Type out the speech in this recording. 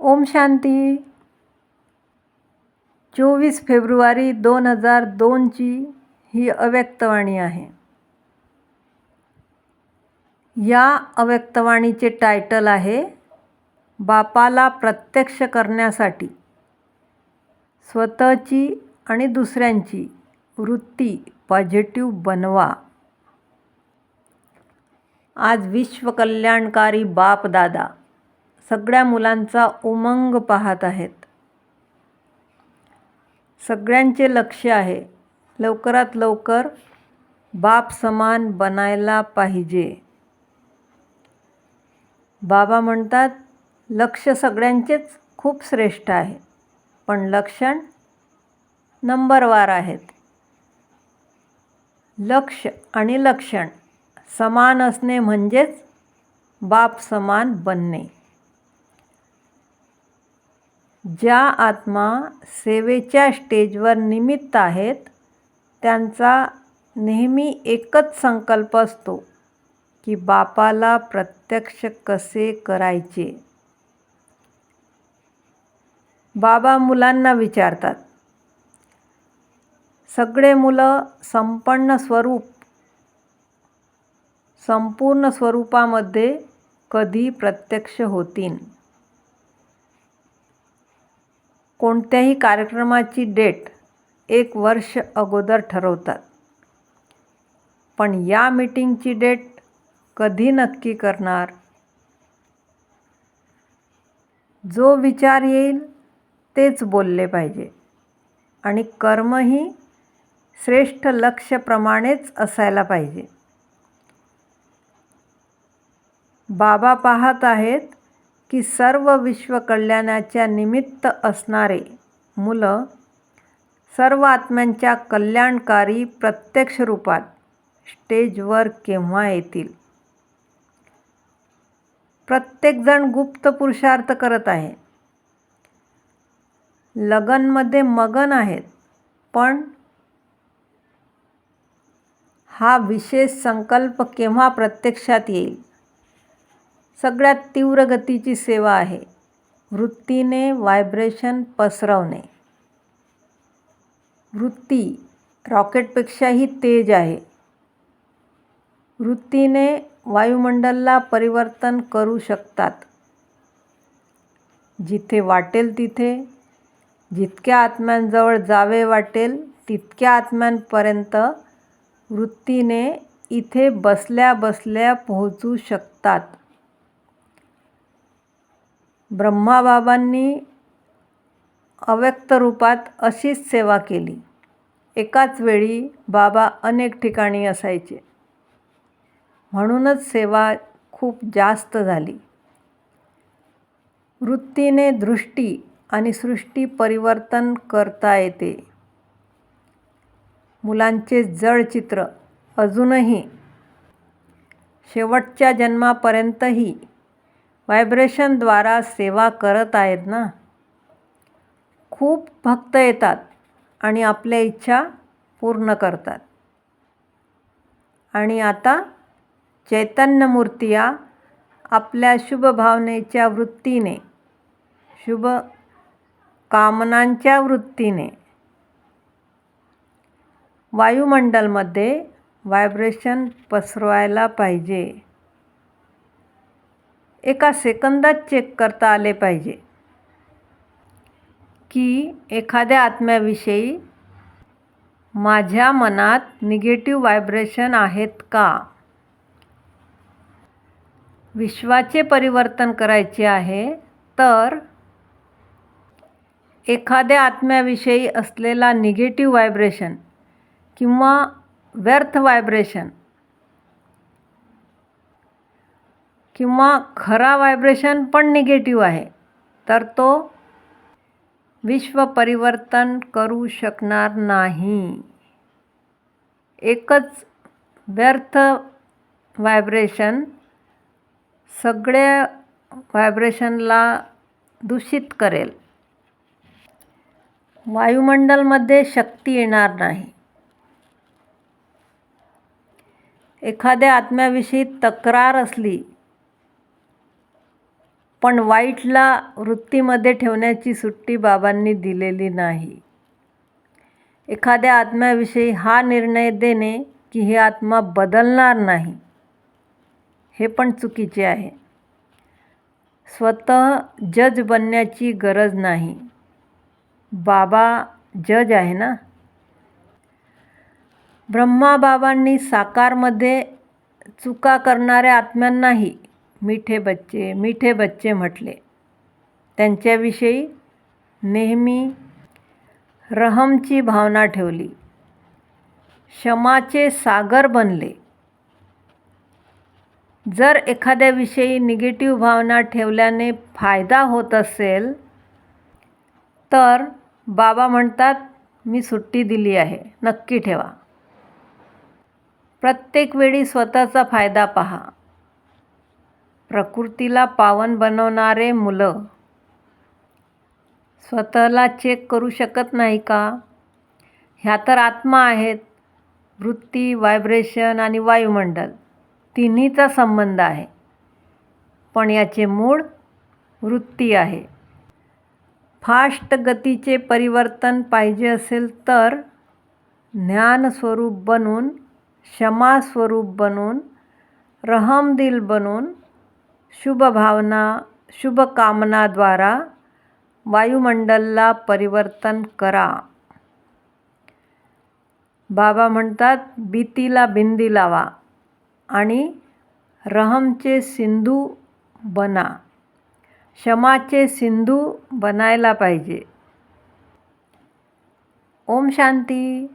ओम शांती. चोवीस फेब्रुवारी दोन हजार दोनची ही अव्यक्तवाणी आहे. या अव्यक्तवाणीचे टायटल आहे बापाला प्रत्यक्ष करण्यासाठी. स्वतःची आणि दुसऱ्यांची वृत्ती पॉझिटिव्ह बनवा. आज विश्वकल्याणकारी बाप दादा सगळ्या मुलांचा उमंग पाहत आहेत. सगळ्यांचे लक्ष आहे. लवकरात लवकर बाप समान बनायला पाहिजे. बाबा म्हणतात लक्ष सगळ्यांचेच खूप श्रेष्ठ आहे. पण लक्षण नंबरवार आहेत. लक्ष आणि लक्षण समान असणे म्हणजेच बाप समान बनणे. ज्या आत्मा सेवेच्या स्टेजवर निमित्त आहेत त्यांचा नेहमी एकच संकल्प असतो की बापाला प्रत्यक्ष कसे करायचे. बाबा मुलांना विचारतात. सगळे मुलं संपन्न स्वरूप संपूर्ण स्वरूपामध्ये कधी प्रत्यक्ष होतील कोणत्याही कार्यक्रमाची डेट एक वर्ष अगोदर ठरवतात. पण या मीटिंगची डेट कधी नक्की करणार? जो विचार येईल तेच बोलले पाहिजे. आणि कर्मही श्रेष्ठ लक्ष्यप्रमाणेच असायला पाहिजे. बाबा पाहत आहेत की सर्व विश्वकल्याणाच्या निमित्त असणारे मुलं सर्व आत्म्यांच्या कल्याणकारी प्रत्यक्ष रूपात स्टेजवर केव्हा येतील? प्रत्येकजण गुप्त पुरुषार्थ करत आहे. लगनमध्ये मगन आहेत पण हा विशेष संकल्प केव्हा प्रत्यक्षात येईल? सगळ्यात तीव्र गतीची सेवा आहे. वृत्तीने व्हायब्रेशन पसरवणे. वृत्ती रॉकेटपेक्षाही तेज आहे. वृत्तीने वायुमंडलला परिवर्तन करू शकतात. जिथे वाटेल तिथे जितक्या आत्म्यांजवळ जावे वाटेल तितक्या आत्म्यांपर्यंत वृत्तीने इथे बसल्या बसल्या पोहोचू शकतात. ब्रह्माबाबांनी अव्यक्त रूपात अशीच सेवा केली. एकाच वेळी बाबा अनेक ठिकाणी असायचे. म्हणूनच सेवा खूप जास्त झाली. वृत्तीने दृष्टी आणि सृष्टी परिवर्तन करता येते. मुलांचे जड चित्र अजूनही शेवटच्या जन्मापर्यंतही व्हायब्रेशनद्वारा सेवा करत आहेत ना? खूप भक्त येतात आणि आपल्या इच्छा पूर्ण करतात. आणि आता चैतन्यमूर्तिया आपल्या शुभ भावनेच्या वृत्तीने शुभ कामनांच्या वृत्तीने वायुमंडलमध्ये व्हायब्रेशन पसरवायला पाहिजे. एका सेकंदात चेक करता आले पाहिजे. की एखाद्या आत्म्याविषयी माझ्या मनात निगेटिव्ह व्हायब्रेशन आहेत का? विश्वाचे परिवर्तन करायचे आहे तर एखाद्या आत्म्याविषयी असलेला निगेटिव्ह व्हायब्रेशन किंवा व्यर्थ व्हायब्रेशन किंवा खरा व्हायब्रेशन पण निगेटिव्ह आहे तर तो विश्व परिवर्तन करू शकणार नाही. एकच व्यर्थ व्हायब्रेशन सगळ्या व्हायब्रेशनला दूषित करेल. वायुमंडलमध्ये शक्ती येणार नाही. एखाद्या आत्म्याविषयी तक्रार असली पण वाईटला वृत्तीमध्ये ठेवण्याची सुट्टी बाबांनी दिलेली नाही. एखाद्या आत्म्याविषयी हा निर्णय देणे की ही आत्मा बदलणार नाही हे पण चुकीचे आहे. स्वतः जज बनण्याची गरज नाही. बाबा जज आहे ना? ब्रह्माबाबांनी साकारमध्ये चुका करणाऱ्या आत्म्यांनाही मिठे बच्चे मिठे बच्चे म्हटले. त्यांच्याविषयी नेहमी रहमची भावना ठेवली. क्षमाचे सागर बनले. जर एखाद्याविषयी निगेटिव्ह भावना ठेवल्याने फायदा होत असेल तर बाबा म्हणतात मी सुट्टी दिली आहे नक्की ठेवा. प्रत्येक वेळी स्वतःचा फायदा पहा. प्रकृतीला पावन बनवणारे मुलं. स्वतःला चेक करू शकत नाही का? ह्या तर आत्मा आहेत. वृत्ती व्हायब्रेशन आणि वायुमंडल. तिन्हीचा संबंध आहे. पण याचे मूळ वृत्ती आहे. फास्ट गतीचे परिवर्तन पाहिजे असेल तर ज्ञानस्वरूप बनून क्षमास्वरूप बनून रहमदिल बनून शुभभावना शुभकामनाद्वारा वायुमंडलला परिवर्तन करा. बाबा म्हणतात भीतीला बिंदी लावा आणि रहमचे सिंधू बना. क्षमाचे सिंधू बनायला पाहिजे. ओम शांती.